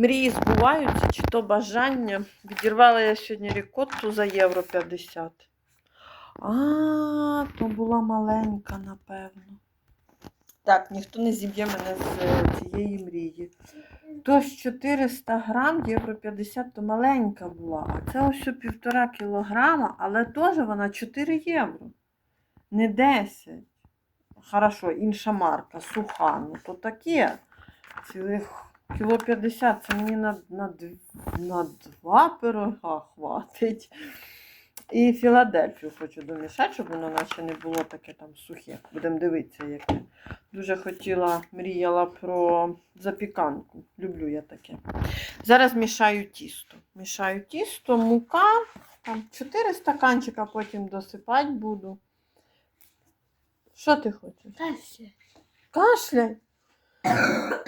мрії збуваються, чи то бажання. Відірвала я сьогодні рікотту за євро 50. А, то була маленька, напевно. Так, ніхто не зіб'є мене з е, цієї мрії. То ж 400 грам, євро 50, то маленька була. А це ось півтора кілограма, але теж вона 4 євро. Не 10. Хорошо, інша марка, суха. Ну то таке. Цілих кіло 50, це мені на, на, на два пирога хватить. І Філадельфію хочу домішати, щоб воно наче не було таке там сухе. Будемо дивитися, яке. Дуже хотіла, мріяла про запіканку. Люблю я таке. Зараз мішаю тісто. Мішаю тісто, мука, там 4 стаканчика потім досипати буду. Що ти хочеш? Та все.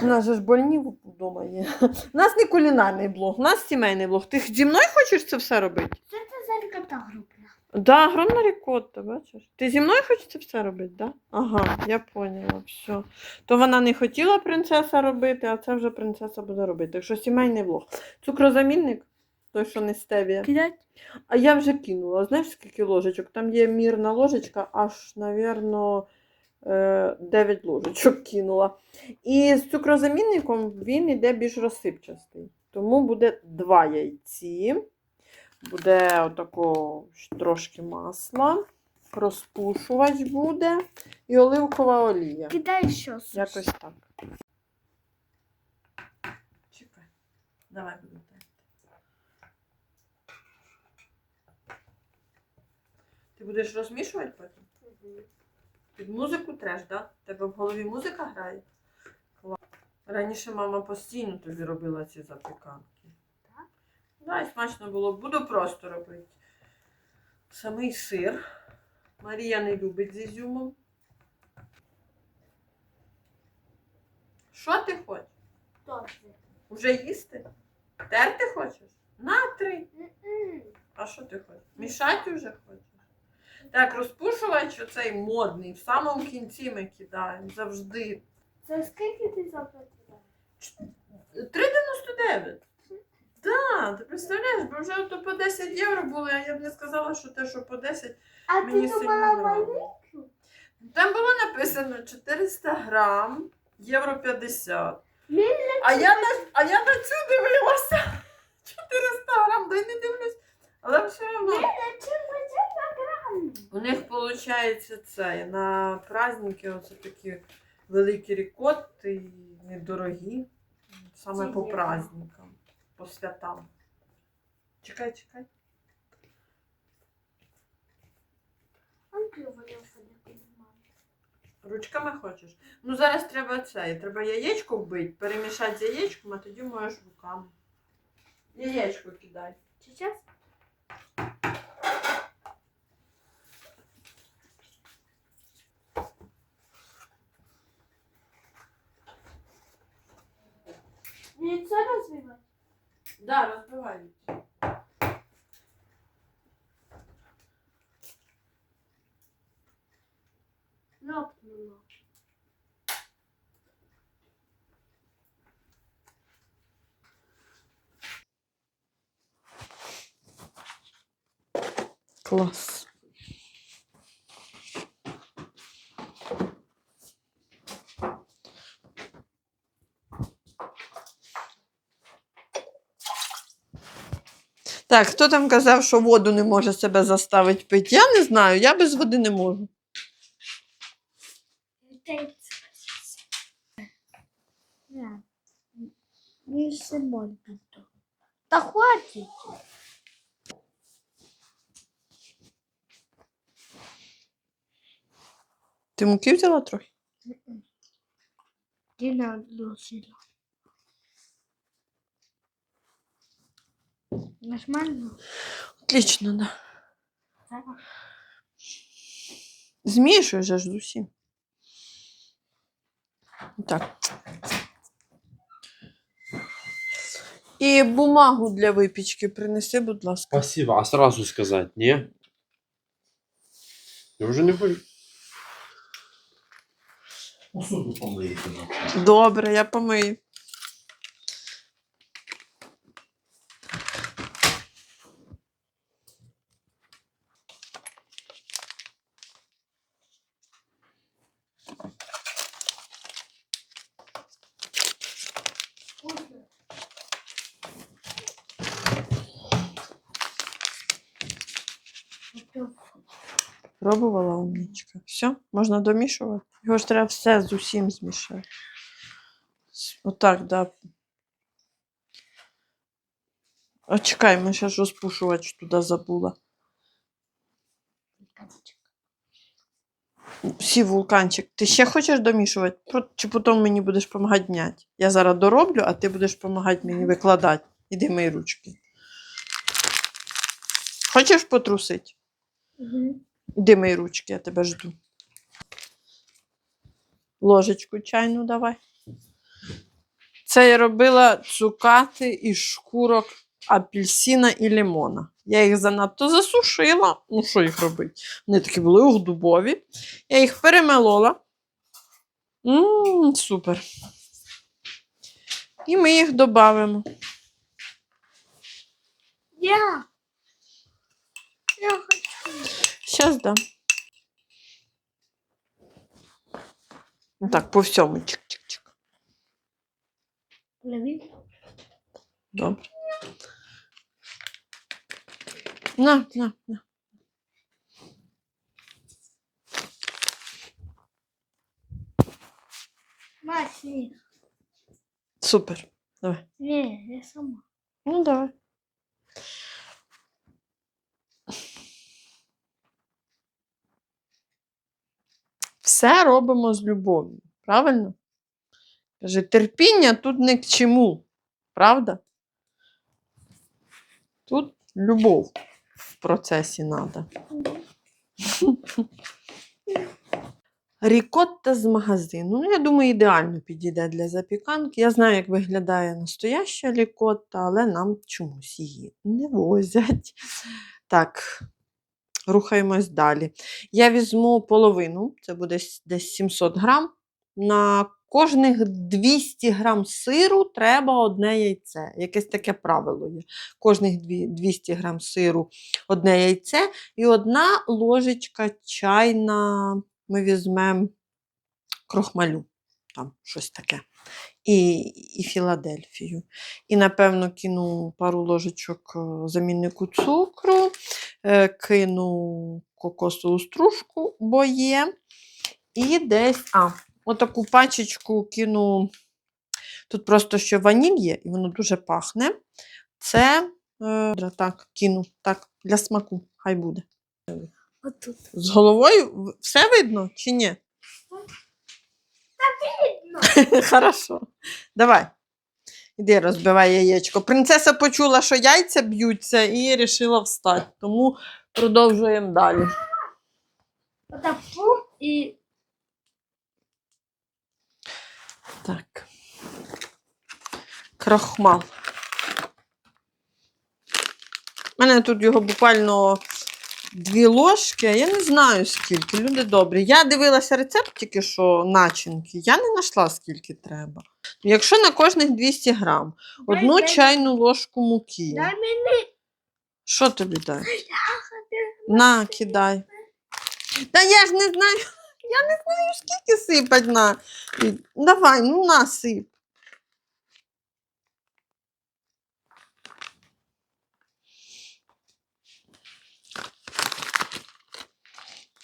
У нас же ж больні вдома є. У нас не кулінарний блог, у нас сімейний блог. Ти зі мною хочеш це все робити? Це ти за рікота група. Да, огромна рікотта, бачиш? Ти зі мною хочеш це все робити, да? Ага, я поняла, все. То вона не хотіла принцеса робити, а це вже принцеса буде робити. Так що сімейний влог. Цукрозамінник, той, що не стевія. Кидать? А я вже кинула. Знаєш, скільки ложечок? Там є мірна ложечка, аж, навірно, 9 ложечок кинула. І з цукрозамінником він йде більш розсипчастий. Тому буде 2 яйці. Буде отако трошки масла, розпушувач буде і оливкова олія. Кидай щось. Якось так. Чекай. Давай терти. Ти будеш розмішувати потім? Під музику треш, да? Тебе в голові музика грає? Клас. Раніше мама постійно тобі робила ці запіканки. Так? Да, і смачно було. Буду просто робити. Самий сир. Марія не любить з ізюмом. Що ти хочеш? Це? Уже їсти? Терти хочеш? На три. М-м. А що ти хочеш? Мішати вже хочеш? Так, розпушувач оцей модний. В самому кінці ми кидаємо завжди. Це скільки ти заплатила? 3,99. Так, ти представляєш, бо вже то по 10 євро було, а я б не сказала, що те, що по 10. А Мені ти сильно думала маленьку? Там було написано 400 грам, євро 50. А я на, а я на цю дивилася. 400 грам, да й не дивлюсь. Але все одно. Мені чим на грам? У них виходить це на праздники оце такі великі рікотти і недорогі. Саме по праздникам, по святам. Чекай, чекай. Ручками хочеш? Ну зараз треба це. Треба яєчко вбити, перемішати з яєчком, а тоді можеш руками. Яєчко кидай. Сейчас? Яйцо розвивати? Да, розбивають. Лопнуло. Клас. Так, хто там казав, що воду не може себе заставити пити? Я не знаю, я без води не можу. Та хватить. Ти муки взяла трохи? Не надо сильно. Нормально? Отлично, да. Так. Змішуй же ж з усім. Так. І бумагу для випічки принеси, будь ласка. Спасибо. А сразу сказать, не? Я уже не хочу. Добре, я помию. Пробувала умнічка. Все, можна домішувати. Його ж треба все з усім змішати. Отак, да. А чекай, ми ще ж розпушувач туди забула. Сів вулканчик. Ти ще хочеш домішувати? Чи потім мені будеш допомагати дняти? Я зараз дороблю, а ти будеш допомагати мені викладати. Іди мої ручки. Хочеш потрусити? Угу. Іди мої ручки, я тебе жду. Ложечку чайну давай. Це я робила цукати із шкурок апельсина і лимона. Я їх занадто засушила. Ну, що їх робити? Вони такі були ухдубові. Я їх перемелола. Мм, супер. І ми їх додамо. Я. Зараз дам. Ну Так, по всьому. Чик-чик-чик. Леві. Добре. На, на, на. Мась, ні. Супер. Давай. Ні, я сама. Ну, давай. Все робимо з любов'ю. Правильно? Каже, терпіння тут не к чому. Правда? Тут любов в процесі треба. Рікотта з магазину. Ну, я думаю, ідеально підійде для запіканки. Я знаю, як виглядає настояща рікотта, але нам чомусь її не возять. Так, рухаємось далі. Я візьму половину, це буде десь 700 грам. На кожних 200 грам сиру треба одне яйце. Якесь таке правило є. Кожних 200 грам сиру одне яйце і одна ложечка чайна ми візьмемо крохмалю, там щось таке. І, і Філадельфію. І, напевно, кину пару ложечок е, заміннику цукру, кину кокосову стружку, бо є. І десь, а, отаку пачечку кину. Тут просто ще ваніль є, і воно дуже пахне. Це е, так, кину так, для смаку, хай буде. Отут. З головою все видно чи ні? Хорошо. Давай. Іди розбивай яєчко. Принцеса почула, що яйця б'ються, і вирішила встати. Тому продовжуємо далі. Отак пум і Так. Крахмал. У мене тут його буквально дві ложки, а я не знаю скільки. Люди добрі. Я дивилася рецепт тільки що начинки. Я не знайшла, скільки треба. Якщо на кожних 200 грам, одну дай. чайну ложку муки. дай мені. Що тобі дай? На, кидай. Та я ж не знаю, я не знаю, скільки сипать на. Давай, ну насип.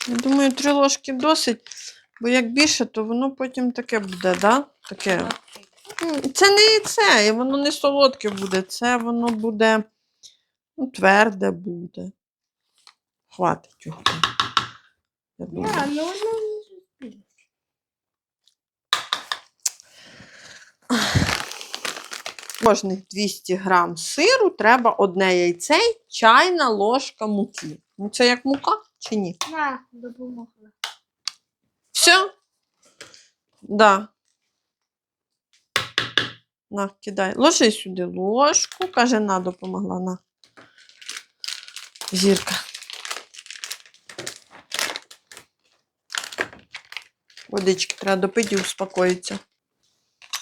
Я думаю, три ложки досить, бо як більше, то воно потім таке буде, да? Таке. Це не це, воно не солодке буде, це воно буде ну, тверде буде. Хватить його. Я думаю. Я, ну воно. Кожних 200 грам сиру треба одне яйце, й чайна ложка муки. Ну, це як мука чи ні? На, допомогла. Все? Да. На, кидай. Ложи сюди ложку. Каже, на, допомогла. На. Зірка. Водички треба допити і успокоїться.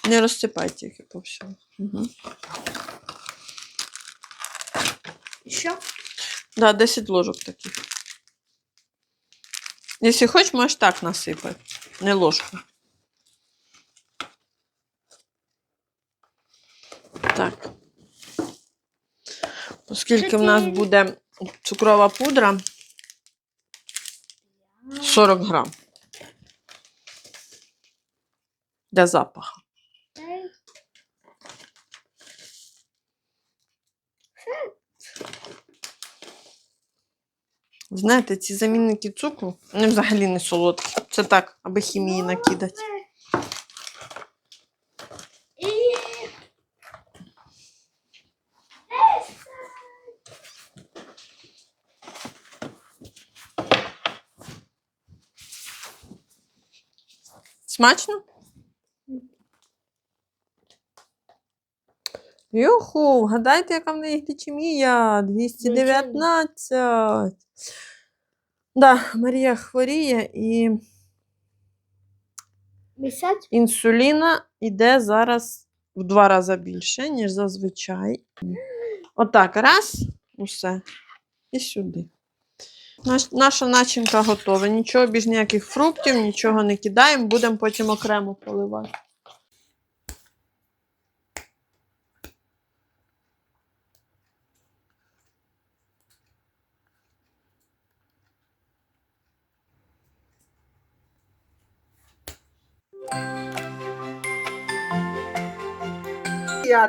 Не розсипайте їх по всьому. Угу. І що? Да, 10 ложок таких. Якщо хочеш, можеш так насипати. Не ложку. Так. Оскільки в нас буде цукрова пудра, 40 грам. Для запаху. Знаєте, ці замінники цукру, вони взагалі не солодкі. Це так, аби хімії накидати. І... Смачно? Юху, вгадайте, яка в неї глічемія? 219. Да, Марія хворіє і Місяць? інсуліна йде зараз в два рази більше, ніж зазвичай. Отак, раз, усе. І сюди. Наш, наша начинка готова. Нічого більш ніяких фруктів, нічого не кидаємо, будемо потім окремо поливати.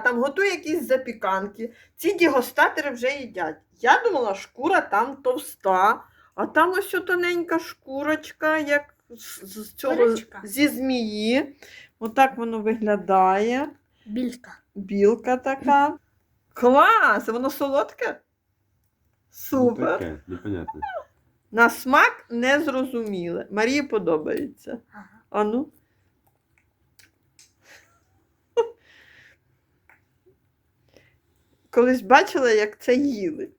Там готую якісь запіканки. Ці дігостатори вже їдять. Я думала, шкура там товста, а там ось тоненька шкурочка, як з, з цього Курочка. зі змії. Отак воно виглядає. Білька. Білка така. Клас! Воно солодке? Ну, Супер. таке, непонятно. На смак незрозуміле. Марії подобається. Ага. А ну. Колись бачила, як це їли.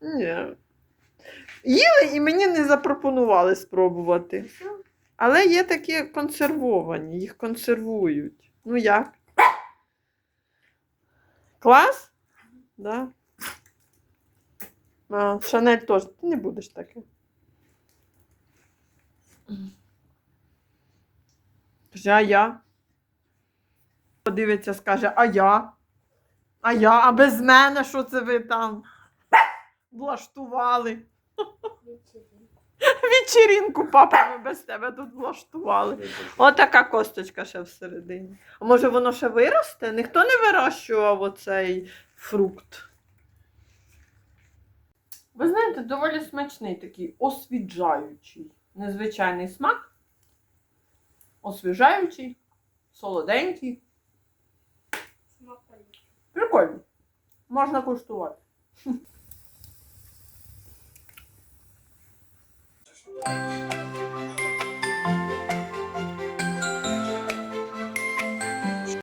Ні. Їли і мені не запропонували спробувати. Але є такі консервовані, їх консервують. Ну як? Клас? Да. А, Шанель теж. Ти не будеш таке. Каже, а я? Подивиться, скаже, а я? А я? А без мене що це ви там влаштували? Вечеринку папа ми без тебе тут влаштували. Отака косточка ще всередині. А може воно ще виросте? Ніхто не вирощував оцей фрукт. Ви знаєте, доволі смачний такий освіджаючий. Незвичайний смак. Освіжаючий, солоденький. Прикольно. Можна куштувати. Bye.